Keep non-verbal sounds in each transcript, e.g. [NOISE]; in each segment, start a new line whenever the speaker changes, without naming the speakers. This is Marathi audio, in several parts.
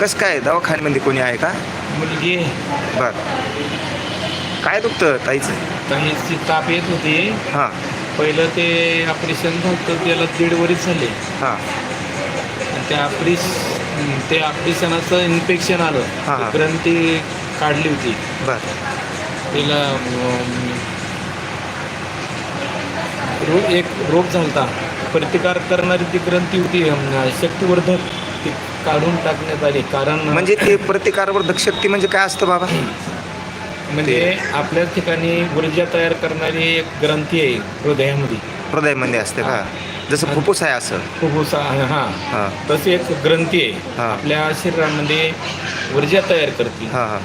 कसं काय दवाखान्यामध्ये कोणी आहे का?
मुलगी
बर. काय दुखतं ताईचं?
काहीची ताप येत होती.
हां.
पहिलं ते ऑपरेशन झालं त्याला दीड वरीच झाले.
हां.
आणि त्या ऑपरेश ते ऑपरेशनाचं इन्फेक्शन आलं.
हा, हा.
ती ग्रंथी काढली होती.
बर.
तिला अं, रो एक रोग झालता. प्रतिकार करणारी ती ग्रंथी होती अं, शक्तिवर्धक. ती काढून टाकण्यात आली. कारण
म्हणजे ते प्रतिकारवर्धक शक्ती म्हणजे काय असतं बाबा?
म्हणजे आपल्या ठिकाणी ऊर्जा तयार करणारी एक ग्रंथी आहे हृदयामध्ये.
हृदयामध्ये असते का? जसं फुफ्फुस आहे असं.
फुफ्फुस हां.
हां.
तशी एक ग्रंथी आहे. आपल्या शरीरामध्ये ऊर्जा तयार करते.
हां हां.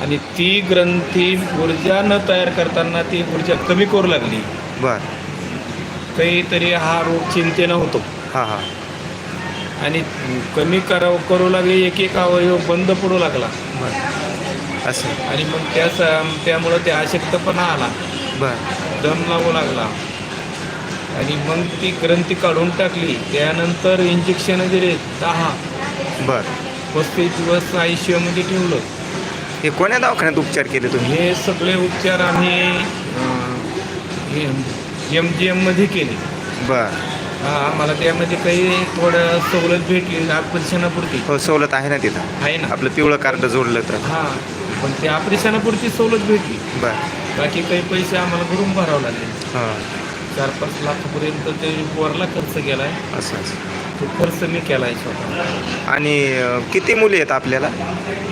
आणि ती ग्रंथी ऊर्जा न तयार करताना ती ऊर्जा कमी करू लागली.
बर.
काहीतरी हा रोग चिंतेनं होतो.
हां हां.
आणि कमी करावं करू लागले एक एक अवयव बंद पडू लागला.
बर. असं.
आणि मग त्याच त्यामुळं ते अशक्तपणा आला.
बर.
दम लागू लागला. आणि मग ती ग्रंथी काढून टाकली. त्यानंतर इंजेक्शन दिले दहा.
बर.
पस्तीस दिवस आय सी यूमध्ये ठेवलं.
हे कोण्या दवाखान्यात उपचार केले तुम्ही?
हे सगळे उपचार आम्ही एम जी एममध्ये केले.
बर.
हा, आम्हाला त्यामध्ये काही थोडं सवलत भेटली ऑपरेशनापुरती
हो सवलत आहे ना तिथं?
आहे ना.
आपलं पिवळं कार्ड जोडलं तर.
हां पण त्या ऑपरेशनापुरती सवलत भेटली.
बर.
बाकी काही पैसे आम्हाला भरून भरावं लागले.
हां.
चार पाच लाखापर्यंत ते वरला खर्च केला आहे
असं असं.
तो खर्च मी केला आहे स्वतः.
आणि अं, किती मुली आहेत आपल्याला?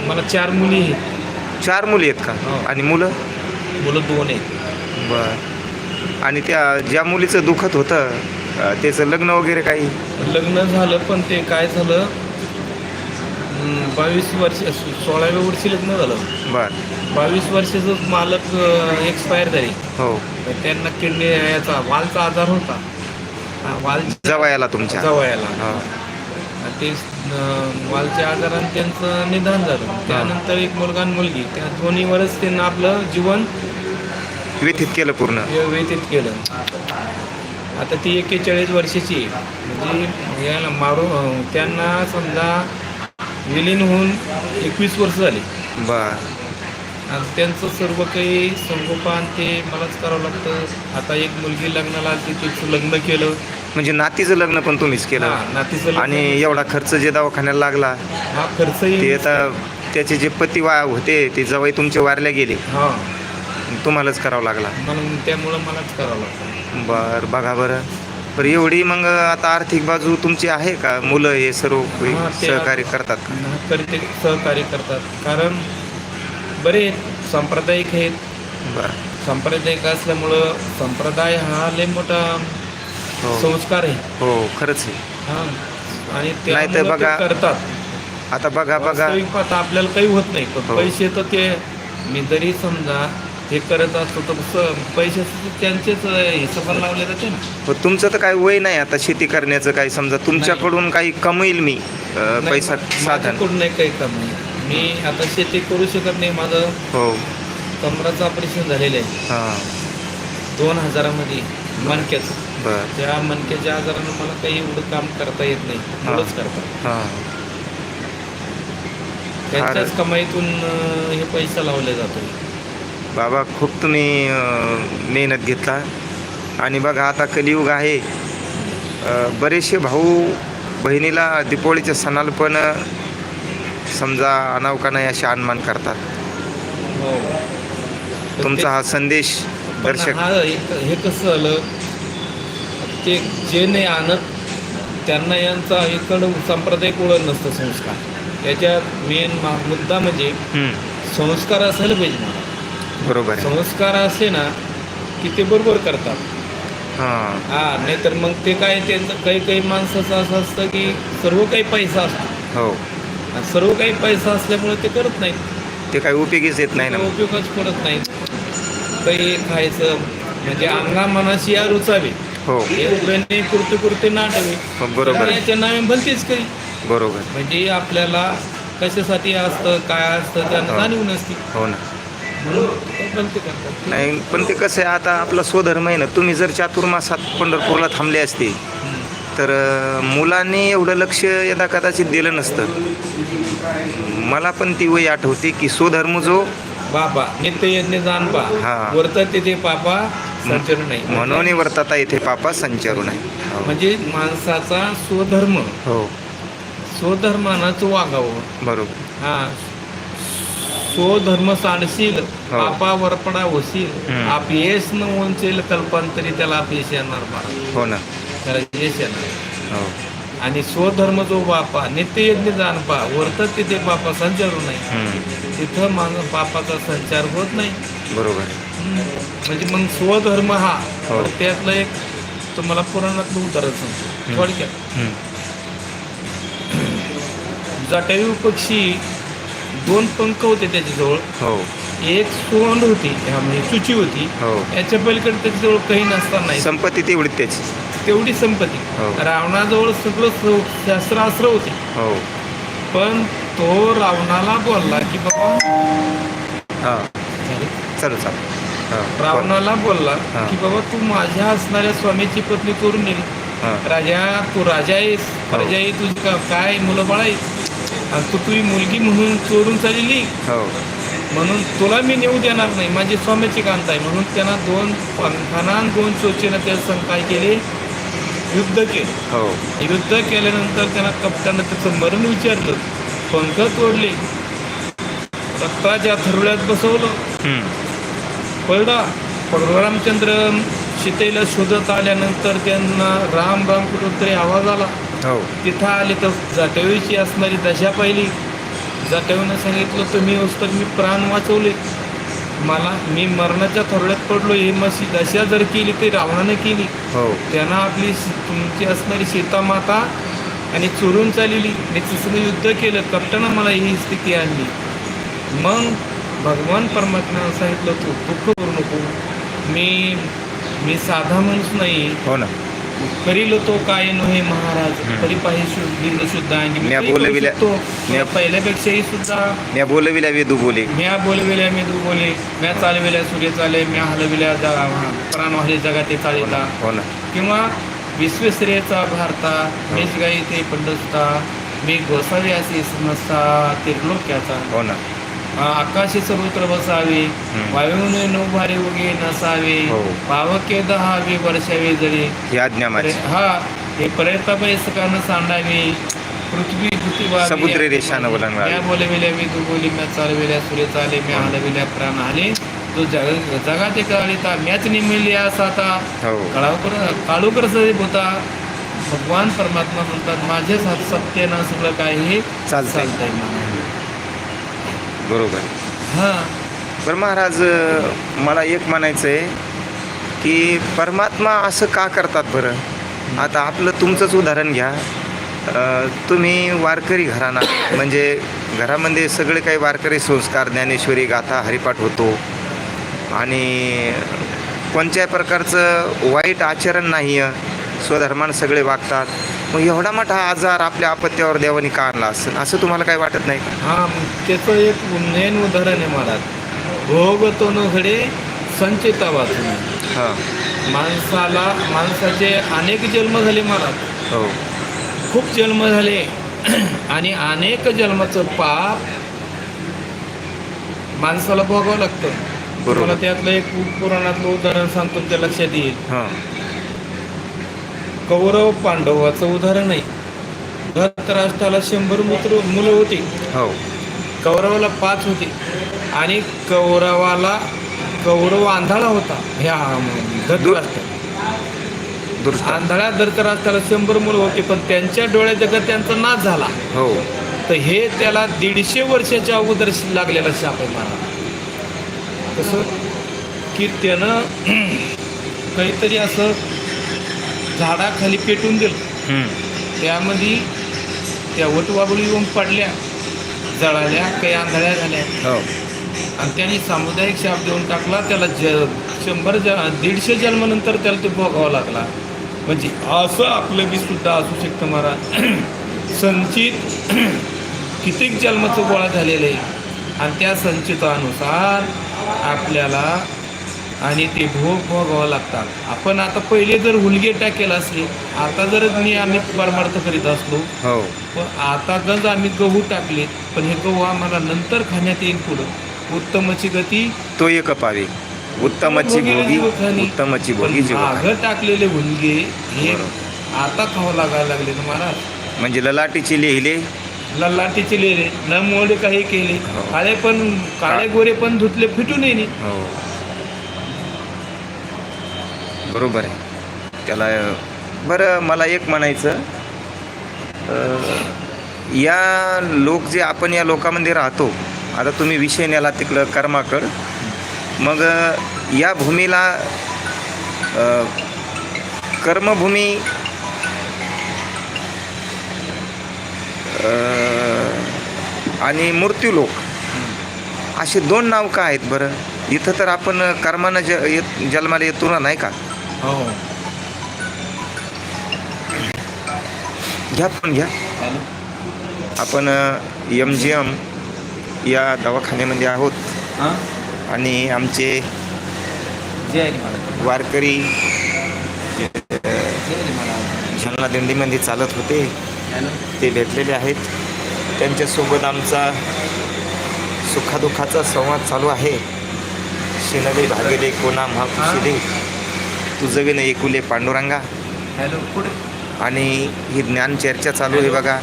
मला चार मुली आहेत.
चार मुली आहेत का?
हो.
आणि मुलं?
मुलं दोन आहेत.
बर. आणि त्या ज्या मुलीचं दुखत होतं अं, त्याचं लग्न वगैरे काही?
लग्न झालं पण ते काय झालं बावीस वर्ष सोळाव्या वर्षी लग्न झालं.
बर.
बावीस वर्षाचं मालक एक्सपायर झाले.
हो.
तर त्यांना किडनी याचा वालचा आजार होता. हा, वाल
जवयाला तुमच्या?
जवळला
हो.
ते अं, वालच्या आजाराने त्यांचं निधन झालं. त्यानंतर एक मुलगा आणि मुलगी. त्या दोन्हीवरच त्यांना आपलं जीवन
व्यथित केलं पूर्ण.
व्य- व्यतीत केलं. आता ती एक्केचाळीस वर्षाची. म्हणजे याला मारू त्यांना समजा विलीन होऊन एकवीस वर्ष झाली.
बर.
आणि त्यांचं सर्व काही संगोपान ते मलाच करावं लागतं. आता एक मुलगी लग्नाला आली तिचं लग्न केलं.
म्हणजे नातीचं लग्न पण तुम्हीच केलं.
हा, नातीचं लग्न.
आणि एवढा खर्च जे दवाखान्याला लागला
हा खर्चही
ते आता त्याचे जे पती वा होते ते जवळ तुमचे वारल्या गेले.
हा.
तुम्हालाच करावं लागला.
म्हणून त्यामुळं मलाच करावं लागतं
बर बघा बरं. बरं एवढी मग आता आर्थिक बाजू तुमची आहे का? मुलं हे सर्व
हा, ते
सहकार्य करतात का?
करते सहकार्य करतात. कारण बरे आहेत सांप्रदायिक आहेत.
बरं.
सांप्रदायिक असल्यामुळं संप्रदाय हा लय मोठा
हो.
संस्कार आहे.
हो खरंच आहे.
हा आणि
नाही तर
ते
बघा,
करतात.
आता बघा बघा.
वास्तविक पाहता आपल्याला काही होत नाही पण
हो.
पैसे तर ते मी जरी समजा हे करत असतो तर स- पैसे त्यांचेच हिशोबाला लावले जाते ना.
हो, तुमचं तर काही वय नाही आता शेती करण्याचं काही समजा तुमच्याकडून काही कमवेल मी अं,
नाही,
पैसा
मा-
साधन.
माझ्याकडून नाही काही काम. नाही मी आता शेती करू शकत नाही. माझं
हो.
कमराचं ऑपरेशन झालेलं आहे.
हां.
दोन हजारामध्ये मणक्याचं.
बरं.
त्या मणक्याच्या आजारानं मला काही एवढं काम करता येत नाही. मुलंच करतात
हां.
त्यांच्याच कमाईतून अं, हे पैसा लावले जातो.
बाबा खूप तुम्ही मेहनत घेतला. आणि बघा आता कलियुग आहे. बरेचसे भाऊ बहिणीला दीपावलीच्या सणाला पण समजा अनावका नाही असे अनुमान करतात.
हो.
तुमचा हा संदेश दर्शक
हा कसं झालं? ते जे नाही आणत त्यांना यांचा इकडं सांप्रदायिक ओळख नसतं संस्कार. याच्यात मेन मुद्दा म्हणजे संस्कार असायला पाहिजे मला.
बरोबर आहे.
संस्कार असे ना की ते बरोबर करतात.
हां.
हा नाहीतर मग ते काय त्यांचं काही काही माणसाचं असं असतं की सर्व काही पैसा असतो.
हो.
आणि सर्व काही पैसा असल्यामुळे ते करत नाहीत.
ते काही उपयोगीच येत नाही ना
उपयोगच करत नाहीत. काही खायचं म्हणजे अंगा मनाशी या रुचावे
हो
हे कुर्ते कुर्ते नाटावे.
हो, बरोबर आहे.
याच्या नावे भलतीच काही
बरोबर.
म्हणजे आपल्याला कशासाठी असतं काय असतं त्यांना
हो.
जाणीव नसती.
हो ना. नाही पण ते कसं आहे आता आपला स्वधर्म आहे ना तुम्ही जर चातुर्मासात पंढरपूरला थांबले असते. तर मुलांनी एवढं लक्ष यदा कदाचित दिलं नसतं. मला पण ती वय आठवते की स्वधर्म जो
बापा नित्य यज्ञ जाणपा
हा.
वर्तत तिथे पापा संचर नाही.
म्हणून वर्तता येथे पापा संचारू नाही हो.
म्हणजे माणसाचा स्वधर्म.
हो.
स्वधर्मानंच वागावं.
बरोबर.
हा स्वधर्म सांडशील
हो.
पापा वरपडा होशील
हम्म.
अपयश न वंचेल कल्पंतरी त्याला अपयश येणार बा
हो ना
त्याला यश येणार
हो
आणि स्वधर्म जो बापा नित्ययज्ञ जाणपा वर्तत तिथे पापा संचारू नाही. तिथं माझा पापाचा संचार होत नाही
बरोबर.
म्हणजे मग स्वधर्म हा
हो.
त्यातलं एक तुम्हाला पुराणातलं उदाहरण सांगतो. थोडक्यात. जटायू पक्षी दोन पंख होते त्याच्याजवळ.
हो.
एक सोंड होती म्हणजे चुची होती.
हो.
याच्या पलीकडे त्याच्याजवळ काही नसताना नाही.
संपत्ती तेवढी त्याची.
तेवढी संपत्ती.
हो.
रावणाजवळ सगळं स- शस्त्रास्त्र होते.
हो.
पण तो रावणाला बोलला की बाबा
हां. चलो चाल हां.
रावणाला बोलला
हा.
की बाबा तू माझ्या असणाऱ्या स्वामीची पत्नी करून नेली
हां.
राजा तू राजा आहेस. प्रजा आहे तुझी का काय मुलं बाळ आहेत? आणि तू तुझी मुलगी म्हणून चोरून चाललेली
हो.
म्हणून तुला मी नेऊ देणार नाही. माझी स्वामीची कांत आहे. म्हणून त्यांना दोन पंखाना दोन चोचीनं त्या संग काय केले. युद्ध केलं.
हो.
युद्ध केल्यानंतर त्यांना कप्तानं त्याचं मरण विचारलं. पंख तोडले. रक्ताच्या थरवड्यात बसवलं. पडला. रामचंद्र सीतेला शोधत आल्यानंतर त्यांना राम राम कुठं तरी आवाज आला.
हो.
तिथं आले तर जटवीची असणारी दशा पाहिली. जटवीनं सांगितलं तुम्ही तर मी प्राण वाचवले. मला मी मरणाच्या थोरड्यात पडलो. ही मशी दशा जर केली तर रावणाने केली.
हो.
त्यांना आपली तुमची असणारी सीता माता आणि चोरून चाललेली त्याचं युद्ध केलं. कप्तानं मला ही स्थिती आणली. मग भगवान परमात्म्यानं सांगितलं तू दुःख करू नको. मी मी साधा माणूस नाही.
हो ना.
करील तो काय नव्हे महाराज. तरी पाहिजे शुद्ध शुद्ध आणि
म्या बोलविल्या-. म्या-
पहिल्यापेक्षाही सुद्धा
म्या बोलविल्या वेदू बोले
म्या बोलविल्या मी तू बोले म्या चालविल्या सूर्य चाले म्या हलविल्या जगा प्राण वाहिले जगा ते
हो ना
चालिता
हो ना.
किंवा विश्वेश्वरेचा भारता मेष गाई ते पंडसता मी गोसावी असे समजता त्रिलोक्याचा
हो ना.
आकाशी सर्वत्र बसावे. वायूने नौभारे उगे नसावे
हो.
पावके दहावे वर्षावे जळे
ही
हा हे पर्यंत पैसकानं सांडावे पृथ्वी
समुद्र रेषानं
बोलविल्या मी तू बोली म्या चालविल्या सूर्य चाले म्या हलविल्या प्राण आले. तो जग जगाते काळिता म्याच निमिली असा
हो.
काळाकर काळूकर होता भगवान परमात्मा म्हणतात माझेच हात सत्तेनं सगळं काही
चालतंय. बरोबर.
हा.
बरं महाराज मला एक म्हणायचं आहे की परमात्मा असं का करतात बरं? आता आपलं तुमचंच उदाहरण घ्या. अं, तुम्ही वारकरी घराणा म्हणजे घरामध्ये सगळे काही वारकरी संस्कार ज्ञानेश्वरी गाथा हरिपाठ होतो. आणि कोणत्याही प्रकारचं वाईट आचरण नाही आहे स्वधर्मानं सगळे वागतात. मग एवढा मोठा आजार आपल्या आपत्त्यावर देवानी का आणला असं असं तुम्हाला काही वाटत नाही का?
हा त्याचं एक मेन उदाहरण आहे मला भोग तो न घडे संचिता वाचून.
हां.
माणसाला माणसाचे अनेक जन्म झाले मला
हो.
खूप जन्म झाले. आणि अनेक जन्माचं पाप माणसाला भोगावं लागतं.
बरोबर.
मला त्यातलं एक पुराणातलं उदाहरण सांगतो ते लक्षात येईल.
हां.
कौरव पांडवाचं उदाहरण आहे धृतराष्ट्राला शंभर मित्र मुलं होती.
हो.
कौरवाला पाच होती. आणि कौरवाला कौरव आंधळा होता. ह्या धृतराष्ट्र
दुरुस्त.
आंधळ्या धृतराष्ट्राला शंभर मुलं होती पण त्यांच्या डोळ्या जगत त्यांचा नाश झाला.
हो.
तर हे त्याला दीडशे वर्षाच्या अगोदर लागलेला शाप आहे मला कसं की त्यानं काहीतरी असं झाडाखाली पेटून दिलं. त्यामध्ये त्या वटवागुळी येऊन पडल्या. जळाल्या काही आंधळ्या झाल्या.
हो.
आणि त्यांनी सामुदायिक शाप देऊन टाकला. त्याला ज शंभर ज दीडशे जन्मानंतर त्याला ते भोगावा लागला. म्हणजे असं आपलं बी सुद्धा असू शकतं महाराज. संचित कितीक जन्माचं गोळा झालेलं आहे? आणि त्या संचितानुसार आपल्याला आणि ते भोग भोगावं लागतात. आपण आता पहिले जर हुलगे टाकेल असले आता जर मी आम्ही परमार्थ करीत असलो
हो.
पण आता गंज आम्ही गहू टाकले पण हे गहू आम्हाला नंतर खाण्यात येईल पुढं. उत्तमची गती.
तो एक पावे उत्तमची भोगी उत्तमची भोगी
मागं टाकलेले हुलगे हे. आता खावं लागायला लागले महाराज.
म्हणजे ललाटीचे लिहिले?
ललाटीचे लेले न मोडे काही केले.
हो.
काळे पण काळे गोरे पण धुतले फिटून येणे.
हो. बरोबर आहे. त्याला बरं मला एक म्हणायचं. या लोक जे आपण या लोकांमध्ये राहतो आता तुम्ही विषय नेला तिकडं कर्माकड. मग या भूमीला कर्मभूमी आणि मृत्यूलोक असे दोन नाव का आहेत बरं? इथं तर आपण कर्मानं ज येत जन्माला येतो ना नाही का?
हो.
घ्या पण घ्या. आपण एम जी एम या दवाखान्यामध्ये आहोत. आणि आमचे वारकरी
जय हरी महाराज
झलना दिंडीमध्ये चालत होते ते भेटलेले आहेत. त्यांच्यासोबत आमचा सुखादुखाचा संवाद चालू आहे. शिनदे भागेले कोणा महापुशिले तुझं विन एकुले पांडुरंगा.
हॅलो पुढे
आणि ही ज्ञान चर्चा चालू आहे बघा.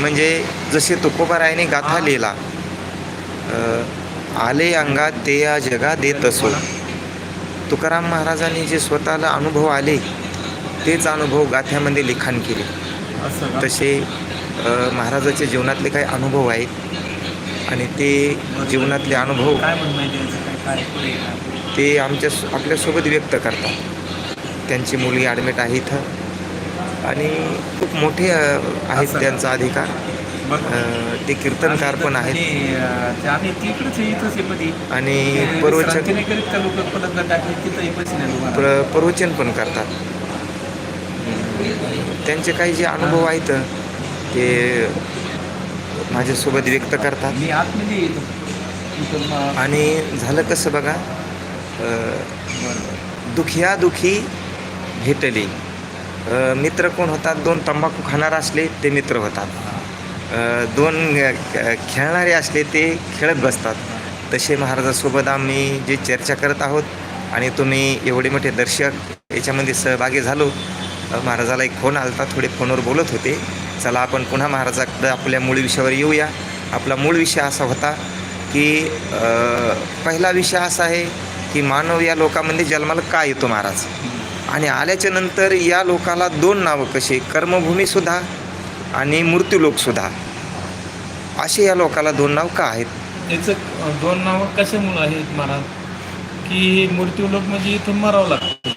म्हणजे जसे तुकोबारायाने गाथा. लिहिला आले अंगात ते या जगा देत असो. तुकाराम महाराजांनी जे स्वतःला अनुभव आले तेच अनुभव गाथ्यामध्ये लिखाण केले? तसे महाराजाच्या जीवनातले काही अनुभव आहेत. आणि ते जीवनातले अनुभव ते आमच्या आपल्यासोबत व्यक्त करतात. त्यांची मुलगी ॲडमिट आहे इथं. आणि खूप मोठे आहेत? त्यांचा अधिकार. ते कीर्तनकार पण आहेत.
आणि,
प्रवचन प्रवचन पण करतात. त्यांचे काही जे अनुभव आहेत ते माझ्यासोबत व्यक्त करतात. आणि झालं कसं बघा. दुखिया दुखी भेटली. मित्र कोण होतात? दोन तंबाखू खाणारे असले ते मित्र होतात. दोन खेळणारे असले ते खेळत बसतात. तसे महाराजासोबत आम्ही जे चर्चा करत आहोत आणि तुम्ही एवढे मोठे दर्शक याच्यामध्ये सहभागी झालो महाराजाला एक फोन आलता थोडे फोनवर बोलत होते. चला आपण पुन्हा महाराजाकडं आपल्या मूळ विषयावर येऊया. आपला मूळ विषय असा होता की पहिला विषय असा आहे की मानव या लोकांमध्ये जन्माला का येतो महाराज? आणि आल्याच्यानंतर या लोकाला दोन नावं कसे? कर्मभूमीसुद्धा आणि मृत्यूलोकसुद्धा असे या लोकाला दोन नाव का आहेत?
त्याचं अं, दोन नावं कशामुळे आहेत महाराज? की मृत्यू लोक म्हणजे इथं मरावं लागतं.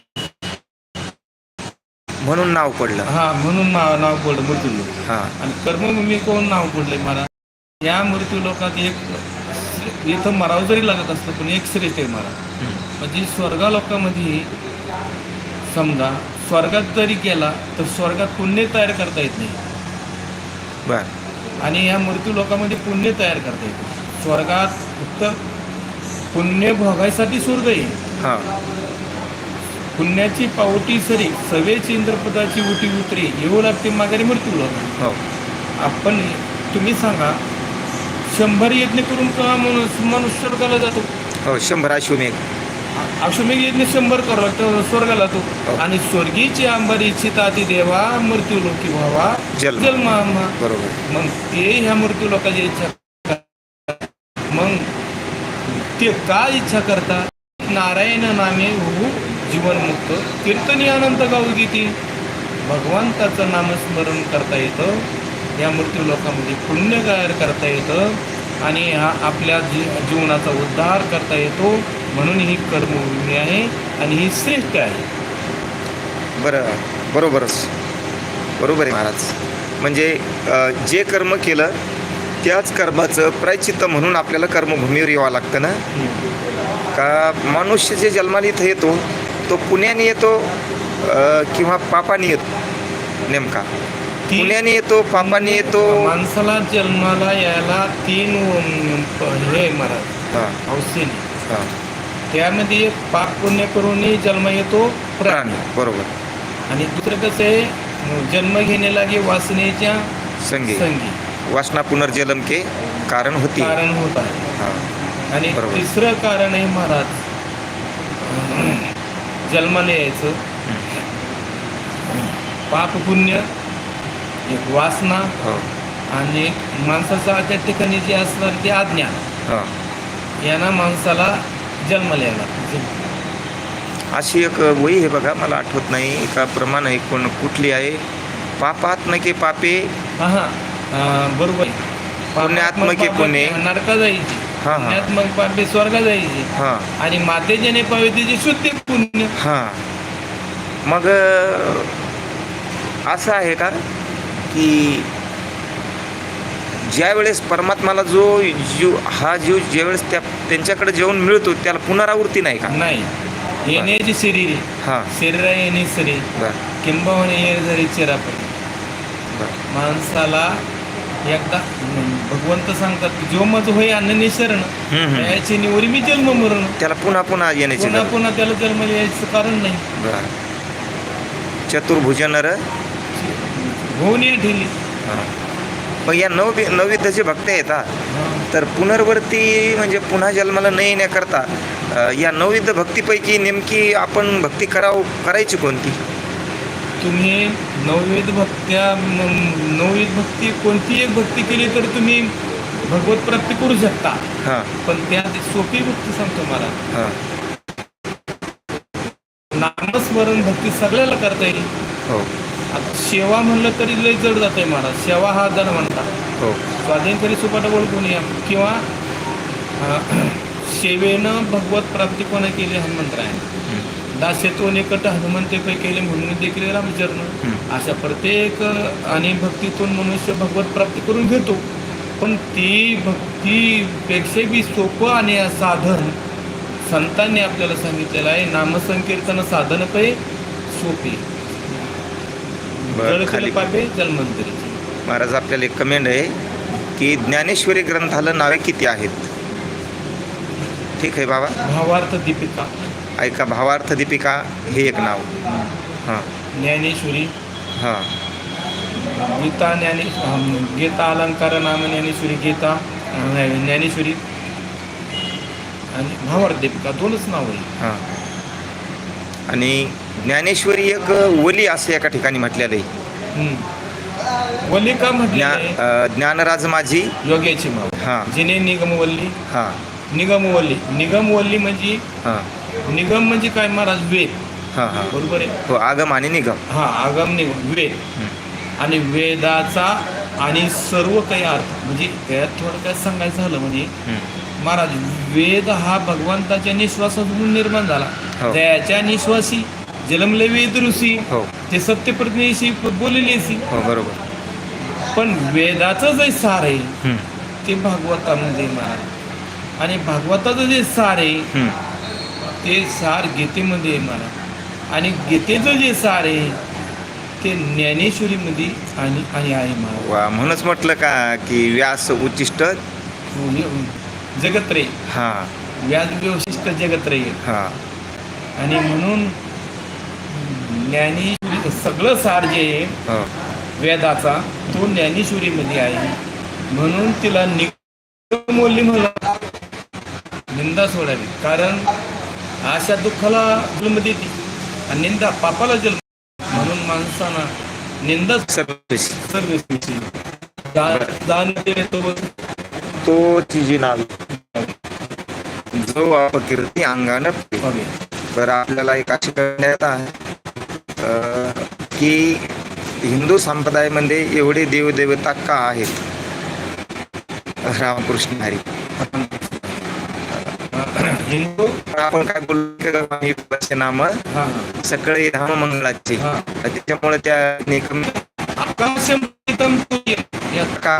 म्हणून नाव पडलं.
हा म्हणून नाव नाव पडलं मृत्यू लोक
हां.
आणि कर्मभूमी कोण नाव पडले महाराज? या मृत्यू लोकात एक इथं मरावं जरी लागत असतं पण एक श्रेष्ठ आहे महाराज म्हणजे स्वर्गा लोकांमध्ये समजा स्वर्गात जरी गेला तर स्वर्गात पुण्य तयार करता येत नाही.
बर.
आणि या मृत्यू लोकांमध्ये पुण्य तयार करता येते स्वर्गात फक्त पुण्य भोगायसाठी स्वर्ग
हां.
पुण्याची पावटी सरी सवेची इंद्रपदाची उटी उतरी येऊ लागते माघारी मृत्यू लोक.
हो.
आपण तुम्ही सांगा शंभर यज्ञ करून का स्वर्गाला जातो?
हो शंभर अश्वमेघ.
अश्वमेघ यज्ञ शंभर करावा तर स्वर्गाला जातो
हो.
आणि स्वर्गीची अंबारी चिताती देवा मृत्यू लोकी व्हावा
जन्म.
जन्म आम्हा
बरोबर.
मग ते ह्या मृत्यू लोकांची इच्छा. मग ते का इच्छा करतात? नारायण नामे होऊ जीवनमुक्त. कीर्तनी अनंत गाऊ गीती. भगवंताचं नामस्मरण करता येतं. या मृत्यू लोकांमध्ये पुण्य करता येतं आणि हा आपल्या जी जीवनाचा उद्धार करता येतो म्हणून ही कर्मभूमी आहे आणि ही श्रेष्ठ आहे
बरं बरोबरच बरोबर आहे महाराज म्हणजे जे कर्म केलं त्याच कर्माचं प्रायचित्त म्हणून आपल्याला कर्मभूमीवर यावं लागतं ना का मनुष्य जे जन्माला इथं येतो तो पुण्याने येतो किंवा पापाने येतो नेमका पुण्याने येतो पापाने येतो.
माणसाला जन्माला यायला तीन हे महाराज
हां.
हौसेने त्यामध्ये पाप पुण्य करूनही जन्म येतो प्राणी.
बरोबर.
आणि दुसरं कसं आहे जन्म घेणे लागे वासनेच्या
संगी.
संगी.
वासना पुनर्जन्म के कारण होती.
कारण होत आहे.
हा.
आणि. तिसरं कारण आहे महाराज जन्माला यायचं. पाप पुण्य एक वासना
हो.
आणि माणसाचा त्या ठिकाणी जे असणार ते अज्ञान
हो.
यांना माणसाला जन्माला येणार
अशी एक वही आहे बघा मला आठवत नाही का प्रमाण आहे कोण कुठली आहे? पापात नके पापे.
हा हा अं, बरोबर आहे.
पुण्यात्मक पुणे.
नरका जायची
हा, हा.
पुण्यात्मक पापे स्वर्गा जायची
हां.
आणि मातेचे ने पावे त्याचे शुद्ध पुण्य.
हां. मग अ, असं आहे का? की ज्या वेळेस परमात्माला जो जीव हा जीव ज्यावेळेस त्या त्यांच्याकडे जेवण मिळतो त्याला पुनरावृत्ती नाही का?
नाही. येण्याची शरीर आहे.
हां.
शरीर येणे शरीर किंबहुना ये जरी चिरापट
बर.
माणसाला एकदा भगवंत सांगतात की जो मज होय अन्न निसरण. याची निवडी मी जन्म मरण.
त्याला पुन्हा पुन्हा येण्याची
पुन्हा. पुन्हा त्याला जन्म यायचं कारण नाही.
बर. चतुर्भुज नर
होऊन ये ठेली
हां. मग या नव नवविद्याचे भक्त येतात. तर पुनर्वृत्ती म्हणजे पुन्हा जन्माला न येण्याकरता या नवविध भक्तीपैकी नेमकी आपण भक्ती कराव करायची कोणती?
तुम्ही नवविध भक्त्या नवविध भक्ती कोणती एक भक्ती केली तर तुम्ही भगवत प्राप्ती करू शकता.
हां.
पण त्यात सोपी भक्ती सांगतो मला
हां.
नामस्मरण भक्ती सगळ्याला करता येईल.
हो.
आता सेवा म्हणलं तरी लय जड जात आहे महाराज सेवा हा जड म्हणतात
हो.
स्वाधीन करी सुपाट बोलून या? किंवा अं, [CLEARS THROAT] सेवेनं भगवत प्राप्ती कोणा केली हा मंत्र आहे
हं.
दास्यत्व निकट हनुमंते पै केले म्हणून देखील रामचरण.
हं.
अशा प्रत्येक आणि भक्तीतून मनुष्य भगवत प्राप्ती करून घेतो. पण ती भक्तीपेक्षा बी सोपं आणि साधन संतांनी आपल्याला सांगितलेलं आहे. नामसंकीर्तन साधन पै सोपे.
बरं खाली.
पापे
महाराज आपल्याला एक कमेंट आहे की ज्ञानेश्वरी ग्रंथाला नावे किती आहेत? ठीक आहे बाबा.
भावार्थ दीपिका.
ऐका भावार्थ दीपिका हे एक नाव. हां.
ज्ञानेश्वरी.
हां.
गीता ज्ञाने गीता अलंकार नाम ज्ञानेश्वरी गीता ज्ञानेश्वरी. आणि भावार्थ दीपिका दोनच नाव आहे
हां. आणि ज्ञानेश्वरी एक वली असं एका ठिकाणी म्हटलेलं आहे.
वल्ली का म्हटले
ज्ञा अ, ज्ञानराज माझी
योग्याची
हां.
जिने निगमवल्ली
हां.
निगमवल्ली निगमवल्ली म्हणजे?
हां.
निगम म्हणजे काय महाराज? वेद.
हां हां.
बरोबर आहे?
हो आगम आणि निगम.
हा आगम निगम वेद. आणि वेदाचा आणि सर्व काही अर्थ. म्हणजे त्यात थोडक्यात सांगायचं झालं म्हणजे. महाराज वेद हा भगवंताच्या निश्वासातून निर्माण झाला.
हो.
त्याच्या निश्वासी जलमले वेद ऋषी
हो.
ते सत्यप्रज्ञेशी बोललेलेशी
हो बरोबर.
पण वेदाचं जे सार आहे
हं.
ते भागवतामध्ये महाराज आणि भागवताचं जे सार आहे
हं.
ते सार गीतेमध्ये आहे महाराज आणि गीतेचं जे सार आहे ते ज्ञानेश्वरीमध्ये आणि आणि आहे महाराज
वा म्हणूनच म्हटलं का की व्यास उच्चिष्ट
जगत रे
हां.
व्याज विशिष्ट जगत
हां.
आणि म्हणून ज्ञानेश्वरी सगळं सार जे आहे वेदाचा तो ज्ञानेश्वरीमध्ये आहे. म्हणून तिला निगमवल्ली म्हणला निंदा सोडावी. कारण अशा दुःखाला जन्म देते आणि निंदा पापाला जन्म म्हणून माणसाना निंदा
सर्व
सर्व जाणते तो
तो तिची नाव. जो अपकीर्ती अंगानं बरं आपल्याला एक अशी करण्यात आहे की हिंदू संप्रदायामध्ये एवढे देवदेवता का आहेत? रामकृष्ण हरी.
हिंदू
आपण काय बोलतो नाम सगळे धाम मंगळाचे. त्याच्यामुळे त्या निकम का?